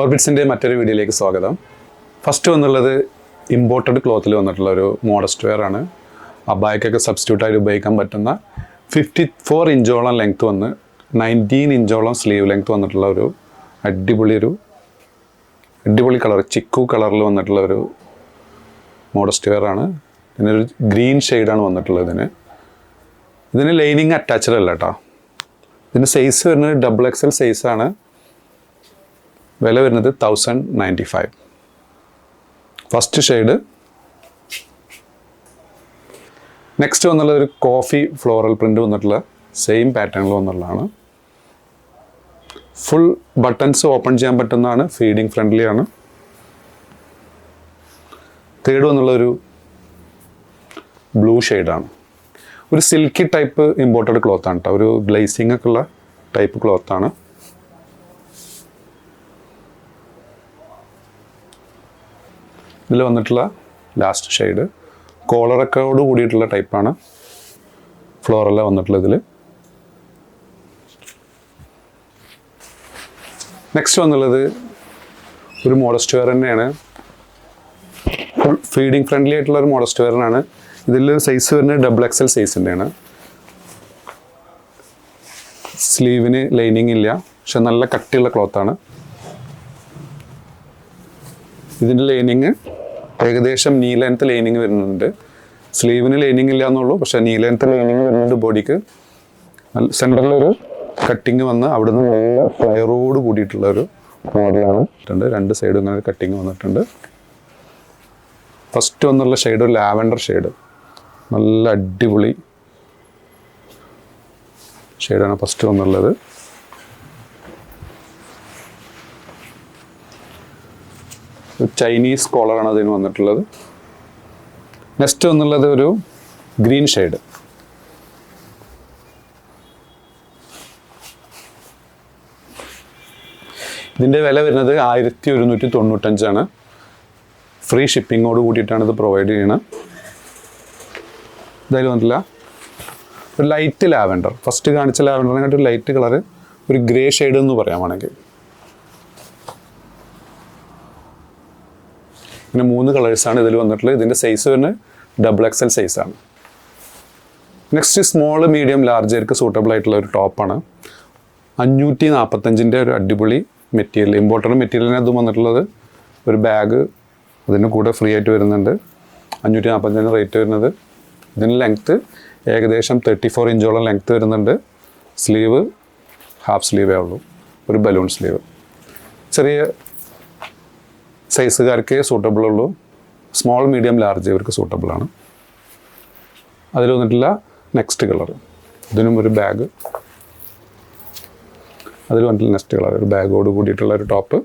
ഓർബിറ്റ്സിന്റെ മറ്റൊരു വീഡിയോയിലേക്ക് സ്വാഗതം. ഫസ്റ്റ് വന്നുള്ളത് ഇമ്പോർട്ടഡ് ക്ലോത്തിൽ വന്നിട്ടുള്ള ഒരു മോഡസ്റ്റ് വെയർ ആണ്. അബായക്കൊക്കെ സബ്സ്റ്റിറ്റ്യൂട്ട് ആയിട്ട് ഉപയോഗിക്കാൻ പറ്റുന്ന ഫിഫ്റ്റി ഫോർ ഇഞ്ചോളം ലെങ്ത് വന്ന് നയന്റീൻ ഇഞ്ചോളം സ്ലീവ് ലെങ്ത് വന്നിട്ടുള്ള ഒരു അടിപൊളി ഒരു അടിപൊളി കളർ ചിക്കു കളറിൽ വന്നിട്ടുള്ള ഒരു മോഡസ്റ്റ് വെയർ ആണ്. ഇതിനൊരു ഗ്രീൻ ഷെയ്ഡാണ് വന്നിട്ടുള്ളത് ഇതിന്. ഇതിന് ലൈനിങ് അറ്റാച്ച്ഡ് അല്ല കേട്ടോ ഇതിന്റെ സൈസ് വരുന്നത് ഡബിൾ എക്സൽ സൈസാണ് വില വരുന്നത് thousand ninety five first shade next വന്നുള്ള ഒരു കോഫി ഫ്ലോറൽ പ്രിന്റ് വന്നിട്ടുള്ള സെയിം പാറ്റേണിൽ വന്നുള്ളതാണ്. ഫുൾ ബട്ടൺസ് ഓപ്പൺ ചെയ്യാൻ പറ്റുന്നതാണ് ഫീഡിങ് ഫ്രണ്ട്ലി ആണ്. തേർഡ് വന്നുള്ള ഒരു ബ്ലൂ ഷെയ്ഡാണ് ഒരു സിൽക്കി ടൈപ്പ് ഇമ്പോർട്ടഡ് ക്ലോത്താണ് കേട്ടോ ഒരു ഗ്ലേസിംഗ് ഒക്കെ ഉള്ള ടൈപ്പ് ക്ലോത്താണ് ഇതിൽ വന്നിട്ടുള്ള ലാസ്റ്റ് ഷെയ്ഡ് കോളറക്കോട് കൂടിയിട്ടുള്ള ടൈപ്പാണ് ഫ്ലോറല്ല വന്നിട്ടുള്ള ഇതിൽ നെക്സ്റ്റ് വന്നുള്ളത് ഒരു മോഡസ്റ്റ് വെയർ തന്നെയാണ്. ഫീഡിങ് ഫ്രണ്ട്ലി ആയിട്ടുള്ള ഒരു മോഡസ്റ്റ് വെയറിനാണ് ഇതിൽ സൈസ് വരുന്നത് ഡബിൾ എക്സൽ സൈസിന്റെയാണ് സ്ലീവിന് ലൈനിങ് ഇല്ല. പക്ഷെ നല്ല കട്ടിയുള്ള ക്ലോത്താണ് ഇതിന്റെ ലൈനിങ് ഏകദേശം നീ ലെങ്ത്ത് ലൈനിങ് വരുന്നുണ്ട്. സ്ലീവിന് ലൈനിങ് ഇല്ല എന്നുള്ളൂ പക്ഷെ നീ ലെങ്ത്ത് ലൈനിങ് വരുന്നുണ്ട് ബോഡിക്ക് സെന്ററിലൊരു കട്ടിങ് വന്ന് അവിടുന്ന് നല്ല ഫ്ലയറോട് കൂടിയിട്ടുള്ള ഒരു മോഡലാണ് രണ്ട് സൈഡും ഇങ്ങനെ കട്ടിങ് വന്നിട്ടുണ്ട്. ഫസ്റ്റ് വന്നുള്ള ഷെയ്ഡ് ഒരു ലാവൻഡർ ഷെയ്ഡ് നല്ല അടിപൊളി ഷെയ്ഡാണ് ഫസ്റ്റ് വന്നുള്ളത്. ചൈനീസ് കോളറാണ് അതിന് വന്നിട്ടുള്ളത്. നെക്സ്റ്റ് എന്നുള്ളത് ഒരു ഗ്രീൻ ഷെയ്ഡ് ഇതിന്റെ വില വരുന്നത് ആയിരത്തി ഒരുന്നൂറ്റി തൊണ്ണൂറ്റഞ്ചാണ് ഫ്രീ ഷിപ്പിങ്ങോട് കൂടിയിട്ടാണ് ഇത് പ്രൊവൈഡ് ചെയ്യണത് ഇതായാലും വന്നിട്ടില്ല. ഒരു ലൈറ്റ് ലാവൻഡർ ഫസ്റ്റ് കാണിച്ച ലാവൻഡറിനെക്കാട്ടി ഒരു ലൈറ്റ് കളർ ഒരു ഗ്രേ ഷെയ്ഡ് എന്ന് പറയാം വേണമെങ്കിൽ. ഇങ്ങനെ മൂന്ന് കളേഴ്സാണ് ഇതിൽ വന്നിട്ടുള്ളത്. ഇതിന്റെ സൈസ് തന്നെ ഡബിൾ എക്സ് എക്സൽ സൈസാണ് നെക്സ്റ്റ് സ്മോൾ മീഡിയം ലാർജ് ലാർജർക്ക് സൂട്ടബിൾ ആയിട്ടുള്ള ഒരു ടോപ്പാണ് അഞ്ഞൂറ്റി നാൽപ്പത്തഞ്ചിന്റെ ഒരു അടിപൊളി മെറ്റീരിയൽ ഇമ്പോർട്ടന്റ് മെറ്റീരിയലിന് അതും വന്നിട്ടുള്ളത് ഒരു ബാഗ് അതിന് കൂടെ ഫ്രീ ആയിട്ട് വരുന്നുണ്ട്. അഞ്ഞൂറ്റി നാൽപ്പത്തഞ്ചിന് റേറ്റ് വരുന്നത്. ഇതിന് ലെങ്ത്ത് ഏകദേശം തേർട്ടി ഫോർ ഇഞ്ചോളം ലെങ്ത്ത് വരുന്നുണ്ട്. സ്ലീവ് ഹാഫ് സ്ലീവേ ഉള്ളൂ. ഒരു ബലൂൺ സ്ലീവ്. ചെറിയ സൈസുകാർക്ക് സൂട്ടബിൾ ഉള്ളൂ. സ്മോൾ മീഡിയം ലാർജ് ഇവർക്ക് സൂട്ടബിൾ ആണ്. അതിൽ വന്നിട്ടില്ല നെക്സ്റ്റ് കളർ ഇതിനും ഒരു ബാഗ് അതിൽ വന്നിട്ടുള്ള നെക്സ്റ്റ് കളർ ഒരു ബാഗോട് കൂടിയിട്ടുള്ള ഒരു ടോപ്പ്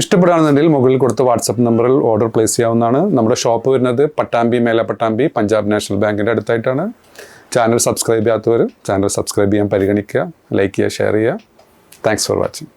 ഇഷ്ടപ്പെടുകയാണെന്നുണ്ടെങ്കിൽ മുകളിൽ കൊടുത്ത വാട്സപ്പ് നമ്പറിൽ ഓർഡർ പ്ലേസ് ചെയ്യാവുന്നതാണ്. നമ്മുടെ ഷോപ്പ് വരുന്നത് പട്ടാമ്പി മേല പട്ടാമ്പി പഞ്ചാബ് നാഷണൽ ബാങ്കിന്റെ അടുത്തായിട്ടാണ്. ചാനൽ സബ്സ്ക്രൈബ് ചെയ്യാത്തവർ ചാനൽ സബ്സ്ക്രൈബ് ചെയ്യാൻ പരിഗണിക്കുക. ലൈക്ക് ചെയ്യുക ഷെയർ ചെയ്യുക. Thanks for watching